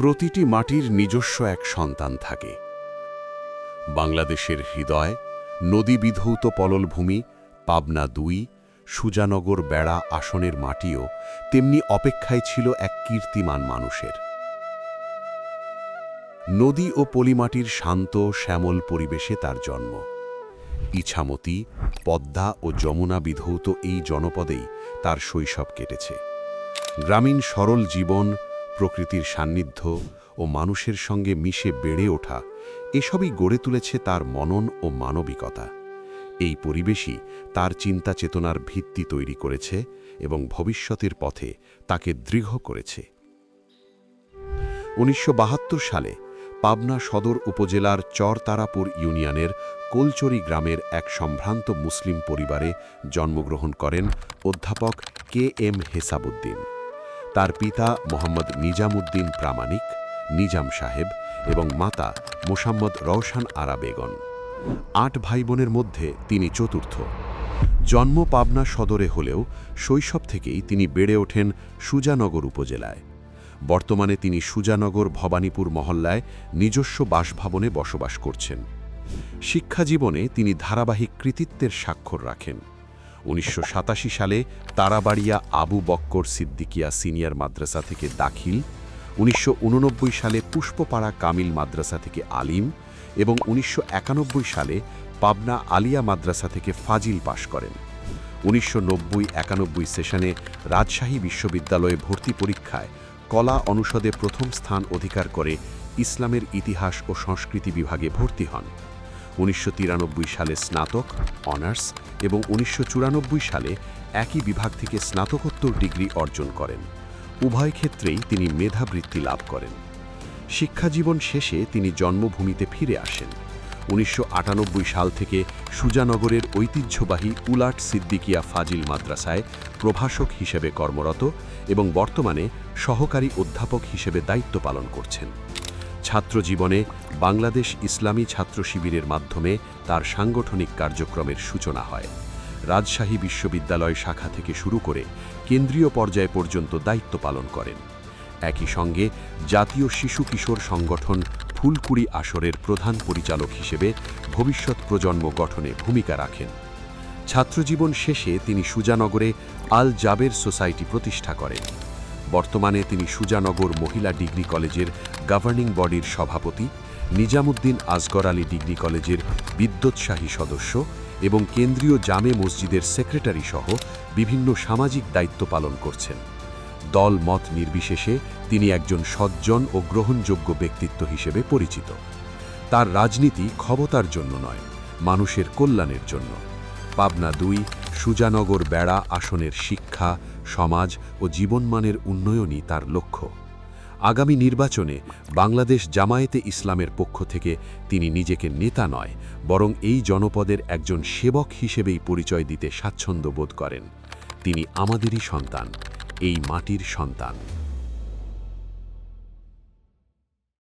প্রতিটি মাটির নিজস্ব এক সন্তান থাকে। বাংলাদেশের হৃদয় নদী বিধৌত পললভূমি, পাবনা দুই, সুজানগর বেড়া আসনের মাটিও তেমনি অপেক্ষায় ছিল এক কীর্তিমান মানুষের। নদী ও পলিমাটির শান্ত, শ্যামল পরিবেশে তার জন্ম। ইছামতি, পদ্মা ও যমুনা বিধৌত এই জনপদেই তার শৈশব কেটেছে। গ্রামীণ সরল জীবন প্রকৃতির সান্নিধ্য ও মানুষের সঙ্গে মিশে বেড়ে ওঠা, এসবই গড়ে তুলেছে তার মনন ও মানবিকতা। এই পরিবেশই তার চিন্তা চেতনার ভিত্তি তৈরি করেছে এবং ভবিষ্যতের পথে তাকে দৃঢ় করেছে। উনিশশো বাহাত্তর সালে পাবনা সদর উপজেলার চরতারাপুর ইউনিয়নের কোলচরি গ্রামের এক সম্ভ্রান্ত মুসলিম পরিবারে জন্মগ্রহণ করেন অধ্যাপক কে এম হেসাবুদ্দিন তার পিতা মোহাম্মদ নিজামুদ্দিন প্রামাণিক, নিজাম সাহেব এবং মাতা মোসাম্মদ রওশান আরা বেগন আট ভাই বোনের মধ্যে তিনি চতুর্থ। জন্ম পাবনা সদরে হলেও শৈশব থেকেই তিনি বেড়ে ওঠেন সুজানগর উপজেলায়। বর্তমানে তিনি সুজানগর ভবানীপুর মহল্লায় নিজস্ব বাসভবনে বসবাস করছেন। শিক্ষা জীবনে তিনি ধারাবাহিক কৃতিত্বের স্বাক্ষর রাখেন। উনিশশো সাতাশি সালে তারাবাড়িয়া আবু বক্কর সিদ্দিকিয়া সিনিয়র মাদ্রাসা থেকে দাখিল, উনিশশো উননব্বই সালে পুষ্পপাড়া কামিল মাদ্রাসা থেকে আলিম এবং উনিশশো একানব্বই সালে পাবনা আলিয়া মাদ্রাসা থেকে ফাজিল পাশ করেন। উনিশশো নব্বই একানব্বই সেশনে রাজশাহী বিশ্ববিদ্যালয়ে ভর্তি পরীক্ষায় কলা অনুষদে প্রথম স্থান অধিকার করে ইসলামের ইতিহাস ও সংস্কৃতি বিভাগে ভর্তি হন। উনিশশো তিরানব্বই সালে স্নাতক, অনার্স এবং উনিশশো চুরানব্বই সালে একই বিভাগ থেকে স্নাতকোত্তর ডিগ্রি অর্জন করেন। উভয় ক্ষেত্রেই তিনি মেধাবৃত্তি লাভ করেন। শিক্ষাজীবন শেষে তিনি জন্মভূমিতে ফিরে আসেন। উনিশশো আটানব্বই সাল থেকে সুজানগরের ঐতিহ্যবাহী উলাট সিদ্দিকিয়া ফাজিল মাদ্রাসায় প্রভাষক হিসেবে কর্মরত এবং বর্তমানে সহকারী অধ্যাপক হিসেবে দায়িত্ব পালন করছেন। ছাত্র জীবনে বাংলাদেশ ইসলামী ছাত্র শিবিরের মাধ্যমে তার সাংগঠনিক কার্যক্রমের সূচনা হয়। রাজশাহী বিশ্ববিদ্যালয় শাখা থেকে শুরু করে কেন্দ্রীয় পর্যায় পর্যন্ত দায়িত্ব পালন করেন। একই সঙ্গে জাতীয় শিশু কিশোর সংগঠন ফুলকুড়ি আসরের প্রধান পরিচালক হিসেবে ভবিষ্যৎ প্রজন্ম গঠনে ভূমিকা রাখেন। ছাত্রজীবন শেষে তিনি সুজানগরে আল জাবের সোসাইটি প্রতিষ্ঠা করেন। বর্তমানে তিনি সুজানগর মহিলা ডিগ্রি কলেজের গভর্নিং বডির সভাপতি, নিজামুদ্দিন আসগর আলী ডিগ্রি কলেজের বিদ্যোৎসাহী সদস্য এবং কেন্দ্রীয় জামে মসজিদের সেক্রেটারি সহ বিভিন্ন সামাজিক দায়িত্ব পালন করছেন। দল মত নির্বিশেষে তিনি একজন সজ্জন ও গ্রহণযোগ্য ব্যক্তিত্ব হিসেবে পরিচিত। তার রাজনীতি ক্ষমতার জন্য নয়, মানুষের কল্যাণের জন্য। পাবনা দুই, সুজানগর বেড়া আসনের শিক্ষা সমাজ ও জীবনমানের উন্নয়নই তার লক্ষ্য। আগামী নির্বাচনে বাংলাদেশ জামায়েতে ইসলামের পক্ষ থেকে তিনি নিজেকে নেতা নয়, বরং এই জনপদের একজন সেবক হিসেবেই পরিচয় দিতে স্বাচ্ছন্দ্য বোধ করেন। তিনি আমাদেরই সন্তান, এই মাটির সন্তান।